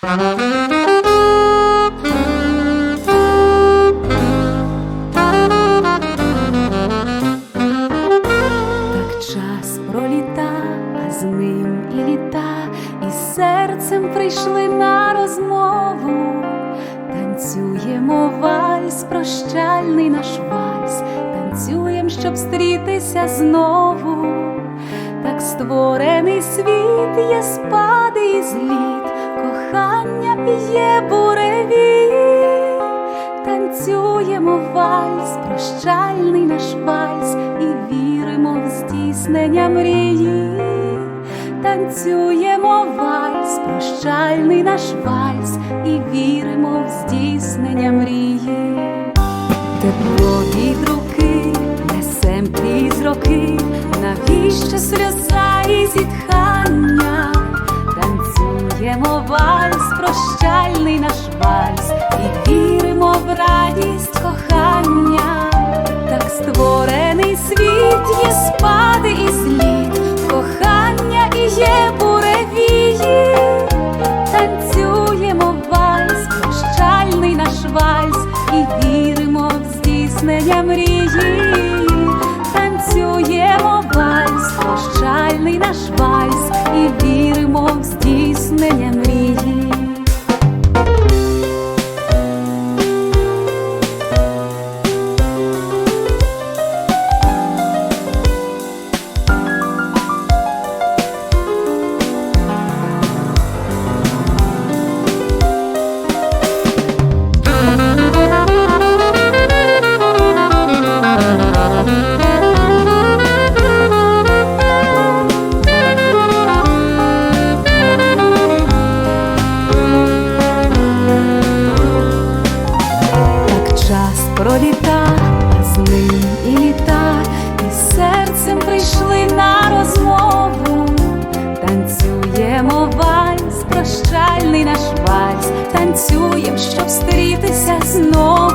Так час проліта, а з ним і літа, і серцем прийшли на розмову. Танцюємо вальс, прощальний наш вальс, танцюєм, щоб стрітися знову. Так створений світ є спади і зліт, кохання і є буреві. Танцюємо вальс, прощальний наш вальс, і віримо в здійснення мрії. Танцюємо вальс, прощальний наш вальс, і віримо в здійснення мрії. Тепло від руки несем крізь роки, навіщо сльоза і зітхання? Танцюємо вальс, прощальний наш вальс, і віримо в радість кохання. Так створений світ є спади і зліт, кохання і є буревії. Танцюємо вальс, прощальний наш вальс, і віримо в здійснення мрії. Вальс, прощальний наш вальс, танцюєм, щоб стрітися знову.